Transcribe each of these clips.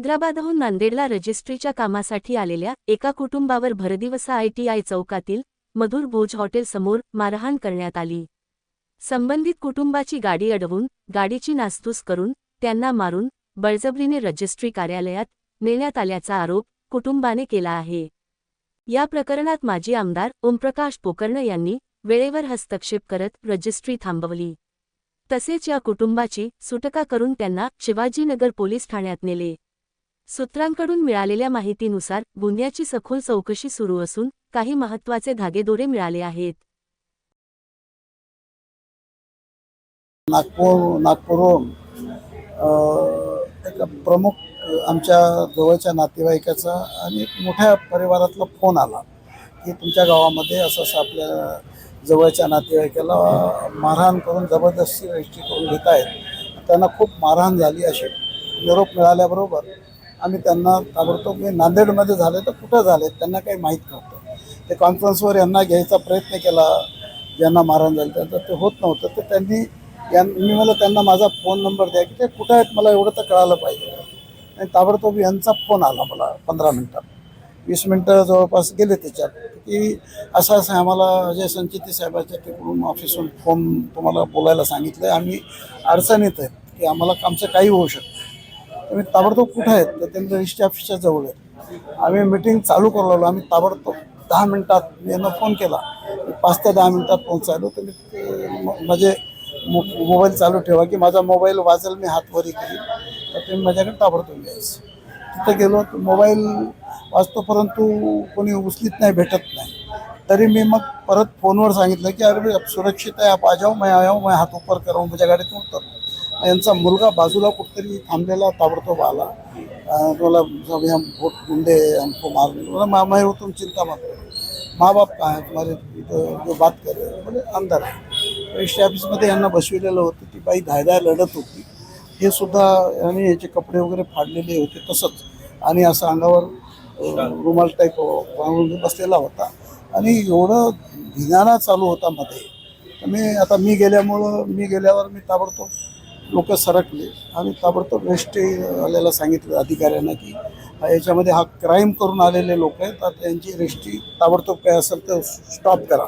हैदराबादहून नांदेडला रजिस्ट्रीच्या कामासाठी आलेल्या एका कुटुंबावर भरदिवसा आयटीआय चौकातील मधुर भोज हॉटेल समोर मारहाण करण्यात आली. संबंधित कुटुंबाची गाडी अडवून गाडीची नासधूस करून त्यांना मारून बळजबरीने रजिस्ट्री कार्यालयात नेण्यात आल्याचा आरोप कुटुंबाने केला आहे. या प्रकरणात माजी आमदार ओमप्रकाश पोकर्ण यांनी वेळेवर हस्तक्षेप करत रजिस्ट्री थांबवली. तसेच या कुटुंबाची सुटका करून त्यांना शिवाजीनगर पोलीस ठाण्यात नेले. सूत्रांकडून मिळालेल्या माहितीनुसार गुन्ह्याची सखोल चौकशी सुरू असून काही महत्त्वाचे धागेदोरे मिळाले आहेत. नागपूर नागपूरहून अ, एक प्रमुख आमच्या जवळच्या नातेवाईकाचा आणि एक मोठ्या परिवारातला फोन आला की तुमच्या गावामध्ये असं असं आपल्या जवळच्या नातेवाईकाला मारहाण करून जबरदस्ती रजिस्ट्री करून घेत आहेत त्यांना खूप मारहाण झाली अशी. निरोप मिळाल्याबरोबर आम्ही त्यांना ताबडतोब मी नांदेडमध्ये झाले तर कुठं झाले त्यांना काही माहीत नव्हतं. ते कॉन्फरन्सवर यांना घ्यायचा प्रयत्न केला ज्यांना मारहाण झाली त्यांचं ते होत नव्हतं. तर त्यांनी यां मी मला त्यांना माझा फोन नंबर द्या की ते कुठं आहेत मला एवढं तर कळालं पाहिजे. आणि ताबडतोब यांचा फोन आला मला पंधरा मिनटात. वीस मिनटं जवळपास गेले त्याच्यात. की असं असं आम्हाला अजय संचिती साहेबाच्या तिकडून ऑफिसहून फोन तुम्हाला बोलायला सांगितलं आहे आम्ही अडचणीत आहेत की आम्हाला आमचं काही होऊ शकतं. आम्ही ताबडतोब कुठं आहेत तर त्यांनी रजिस्ट्री ऑफिसच्या जवळ आहेत आम्ही मिटिंग चालू करू लागलो आम्ही ताबडतोब दहा मिनटात मी यांना फोन केला. पाच ते दहा मिनटात पोहोचायलो. तुम्ही म- माझे मो मोबाईल चालू ठेवा की माझा मोबाईल वाजेल मी हातवरी केली करीन. तर तुम्ही माझ्याकडे ताबडतोब यायचं. तिथं गेलो तर मोबाईल वाजतो परंतु कोणी उचलीत नाही भेटत नाही. तरी मी मग परत फोनवर सांगितलं की अरे सुरक्षित आहे आप आ जाऊ मैं आया हूं, मैं हात ऊपर करू माझ्या गाडीतून उतरलो यांचा मुलगा बाजूला कुठतरी थांबलेला ताबडतोब आला. मला बोला गुंडे हमको मार बोला मामा मैं तुम चिंता मत करो माँ बाप काय है तुम्हारे तो जो बात कर रहे हैं अंदर आहे. रजिस्ट्री ऑफिसमध्ये यांना बसविलेलं होतं ती बाई धायधाय लढत होती. हे सुद्धा आणि याचे कपडे वगैरे फाडलेले होते तसंच. आणि असं अंगावर रुमाल टाईप बसलेला होता. आणि एवढं धिगाणा चालू होता मध्ये. मी आता मी गेल्यामुळं मी गेल्यावर मी ताबडतोब लोक सरकले. आणि ताबडतोब रजिस्ट्री आल्याला सांगितलं अधिकाऱ्यांना की याच्यामध्ये हा क्राईम करून आलेले लोक आहेत तर त्यांची रजिस्ट्री ताबडतोब काय असेल तर स्टॉप करा.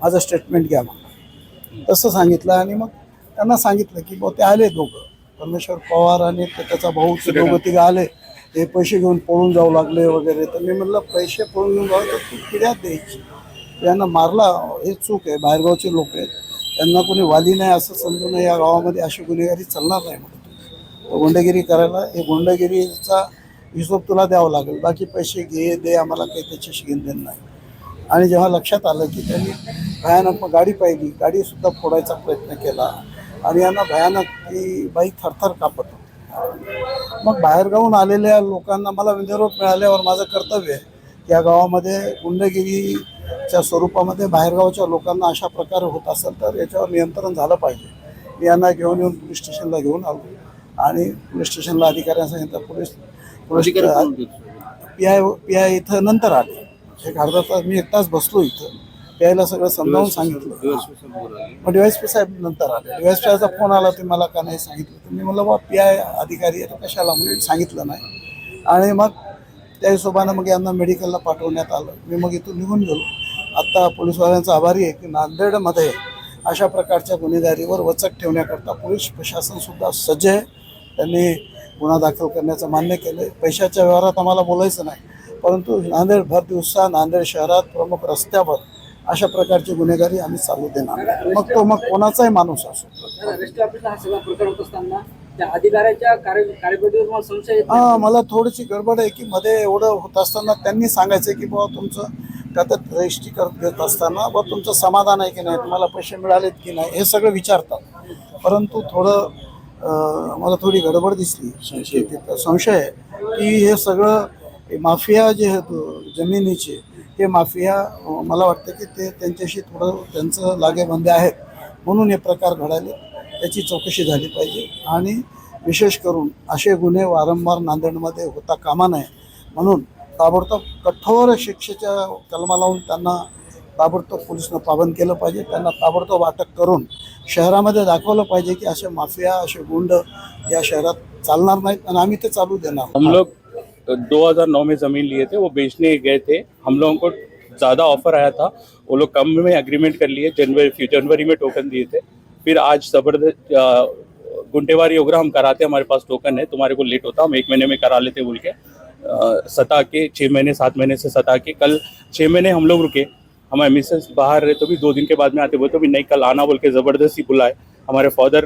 माझं स्टेटमेंट घ्या मग तसं सांगितलं आणि मग त्यांना सांगितलं की बुवा ते आले दोघं. परमेश्वर पवार आणि त्याचा भाऊ ते दोघं तिघं आले. ते पैसे घेऊन पळून जाऊ लागले वगैरे. तर मी म्हटलं पैसे पळून घेऊन जाऊ तर तू किड्यात द्यायची. यांना मारला हे चूक आहे बाहेरगावचे लोक आहेत. त्यांना कोणी वाली नाही असं समजून या गावामध्ये अशी गुन्हेगारी चालणार नाही म्हणतो गुंडगिरी करायला हे गुंडगिरीचा हिशोब तुला द्यावा लागेल. बाकी पैसे घे दे आम्हाला काही त्याच्याशी घेणं देणं नाही. आणि जेव्हा लक्षात आलं की त्यांनी भयानक मग गाडी पाहिली गाडीसुद्धा फोडायचा प्रयत्न केला. आणि यांना भयानक ती बाई थरथर कापत होती. मग बाहेरगावून आलेल्या लोकांना मला निरोप मिळाल्यावर माझं कर्तव्य आहे की या गावामध्ये गुंडगिरी गुंडगिरीच्या स्वरूपामध्ये बाहेरगावच्या लोकांना अशा प्रकारे होत असेल तर याच्यावर नियंत्रण झालं पाहिजे. मी यांना घेऊन येऊन पोलीस स्टेशनला घेऊन आलो. आणि पोलीस स्टेशनला अधिकाऱ्यांना सांगितलं police police P I P I इथं नंतर आले. एक अर्धा तास मी एक तास बसलो इथं. पी आयला सगळं समजावून सांगितलं. मग डीवायस पी साहेब नंतर आले. डीवायस पी आयचा फोन आला ते मला का नाही सांगितलं? तर मी म्हणलं बा पी आय अधिकारी कशाला? म्हणून सांगितलं नाही. आणि मग त्या हिशोबानं मग यांना मेडिकलला पाठवण्यात आलं. मी मग इथून निघून गेलो. आत्ता पोलीसवाल्यांचा आभारी आहे की नांदेडमध्ये अशा प्रकारच्या गुन्हेगारीवर वचक ठेवण्याकरता पोलीस प्रशासनसुद्धा सज्ज आहे. त्यांनी गुन्हा दाखल करण्याचं मान्य केलं पैशाच्या व्यवहारात आम्हाला बोलायचं नाही. परंतु नांदेड भर दिवसा नांदेड शहरात प्रमुख रस्त्यावर अशा प्रकारची गुन्हेगारी आम्ही चालू देणार. मग तो मग कोणाचाही माणूस असो. मला थोडीशी गडबड आहे की मध्ये एवढं होत असताना त्यांनी सांगायचं की बाबा तुमचं त्यात रजिस्ट्री करत देत असताना बाबा तुमचं समाधान आहे की नाही तुम्हाला पैसे मिळालेत की नाही हे सगळं विचारतात. परंतु थोडं मला थोडी गडबड दिसली. तिथं संशय आहे की हे सगळं माफिया जे आहेत जमिनीचे हे माफिया मला वाटतं की ते त्यांच्याशी थोडं त्यांचं लागेबंदे आहेत. म्हणून हे प्रकार घडाले त्याची चौकशी झाली पाहिजे. आणि विशेष करून असे गुन्हे वारंवार नांदेडमध्ये होता कामा नये. म्हणून ताबडतोब कठोर शिक्षेच्या कलमा लावून त्यांना ताबडतोब पोलिसनं पाबंद केलं पाहिजे. त्यांना ताबडतोब अटक करून शहरामध्ये दाखवलं पाहिजे की असे माफिया असे गुंड या शहरात चालणार नाहीत आणि आम्ही ते चालू देणार हम लोग 2009 में ज़मीन लिए थे वो बेचने गए थे। हम लोगों को ज़्यादा ऑफर आया था। वो लोग कम में एग्रीमेंट कर लिए जनवरी जनवरी में टोकन दिए थे। फिर आज ज़बरदस्त गुंडेवारी वगैरह हम कराते हमारे पास टोकन है तुम्हारे को लेट होता हम एक महीने में करा लेते बोल के। सता के छः महीने, सात महीने से सता के, कल छः महीने हम लोग रुके। हमारे मिसेस बाहर रहे तो भी दो दिन के बाद में आते बोले तो भी नहीं, कल आना बोल के ज़बरदस्ती बुलाए। हमारे फादर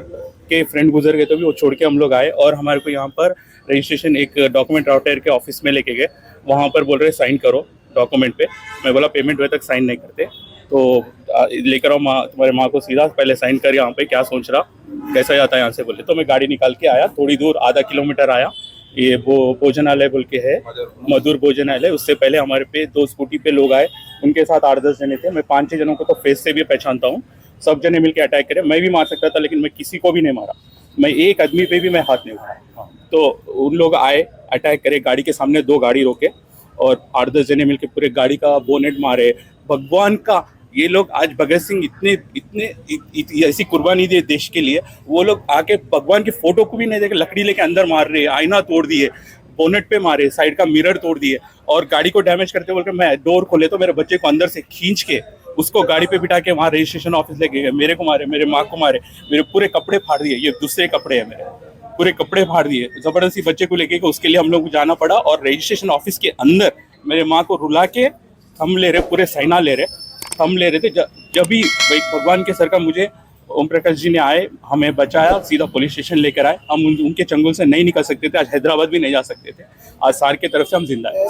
के फ्रेंड गुजर गए तो भी वो छोड़ के हम लोग आए और हमारे को यहाँ पर रजिस्ट्रेशन एक डॉक्यूमेंट राउटर के ऑफ़िस में लेके गए। वहाँ पर बोल रहे साइन करो डॉक्यूमेंट पे। मैं बोला पेमेंट हुए तक साइन नहीं करते। तो लेकर आओ माँ, तुम्हारे माँ को सीधा पहले साइन कर यहाँ पे क्या सोच रहा, कैसा जाता है यहाँ से बोले। तो मैं गाड़ी निकाल के आया, थोड़ी दूर आधा किलोमीटर आया। ये वो भोजनालय बोल के है मधुर भोजनालय। उससे पहले हमारे पे दो स्कूटी पे लोग आए उनके साथ आठ दस जने थे। मैं पाँच छः जनों को तो फेस से भी पहचानता हूँ। सब जने मिलके अटैक करे। मैं भी मार सकता था लेकिन मैं किसी को भी नहीं मारा। मैं एक आदमी पे भी मैं हाथ नहीं उठाया। तो उन लोग आए अटैक करे गाड़ी के सामने दो गाड़ी रोके और आठ दस जने मिलके पूरे गाड़ी का बोनेट मारे। भगवान का ये लोग आज भगत सिंह इतने इतने इत, इत, ऐसी कुर्बानी दिए देश के लिए वो लोग आके भगवान की फ़ोटो को भी नहीं देखे लकड़ी लेके अंदर मार रहे आईना तोड़ दिए बोनेट पे मारे साइड का मिरर तोड़ दिए और गाड़ी को डैमेज करते बोल के मैं डोर खोले तो मेरे बच्चे को अंदर से खींच के उसको गाड़ी पे बिठा के वहाँ रजिस्ट्रेशन ऑफ़िस लेके गए मेरे को मारे मेरे माँ को मारे मेरे पूरे कपड़े फाड़ दिए ये दूसरे कपड़े हैं मेरे पूरे कपड़े फाड़ दिए ज़बरदस्ती बच्चे को लेके उसके लिए हम लोग को जाना पड़ा और रजिस्ट्रेशन ऑफ़िस के अंदर मेरे माँ को रुला के हम ले रहे पूरे साइना ले रहे हम ले रहे थे। जब भी भगवान के सर का मुझे ओम प्रकाश जी ने आए हमें बचाया सीधा पुलिस स्टेशन लेकर आए। हम उन, उनके चंगुल से नहीं निकल सकते थे आज हैदराबाद भी नहीं जा सकते थे। आज सार की तरफ़ से हम ज़िंदा है।